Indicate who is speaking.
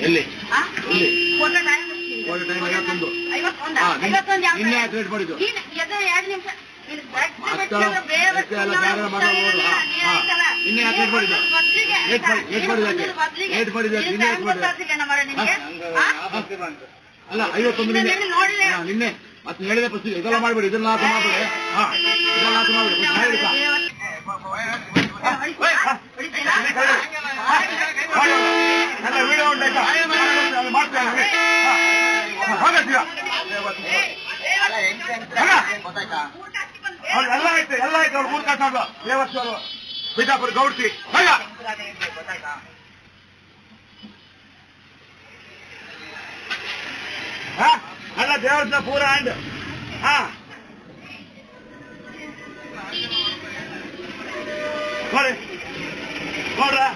Speaker 1: ಎಲ್ಲಿ? ನಿನ್ನೆ- ಮಾಡಿದ್ದು? ಮಾಡಿದ್ದು? ಮಾಡಿದ್ದು ಮಾಡಿದ್ದು ಮಾಡಿದ್ದು? ಅಲ್ಲ ಐವತ್ತೊಂದು ನಿನ್ನೆ ಮತ್ತೆ ಹೇಳಿದೆ ಪಸ್ತಿ ಇದೆಲ್ಲ ಮಾಡ್ಬೇಡಿ ಇದನ್ನ ಮಾಡ್ಬೇಡಿ. ಹಾ ಎಲ್ಲ ಆಯ್ತು ಎಲ್ಲ ಆಯ್ತು ಅವ್ರು ಮೂರು ಕಾಸು ಅವ್ರು ದೇವಸ್ಥಾನ ಅವರು ಬಿಜಾಪುರ ಗೌಡ್ತಿ ಹೋಗ ಹಾ ಅಲ್ಲ ದೇವಸ್ಥಾನ ಪೂರ ಅಂಡ್ ಹಾ ನೋಡಿ ನೋಡ್ರ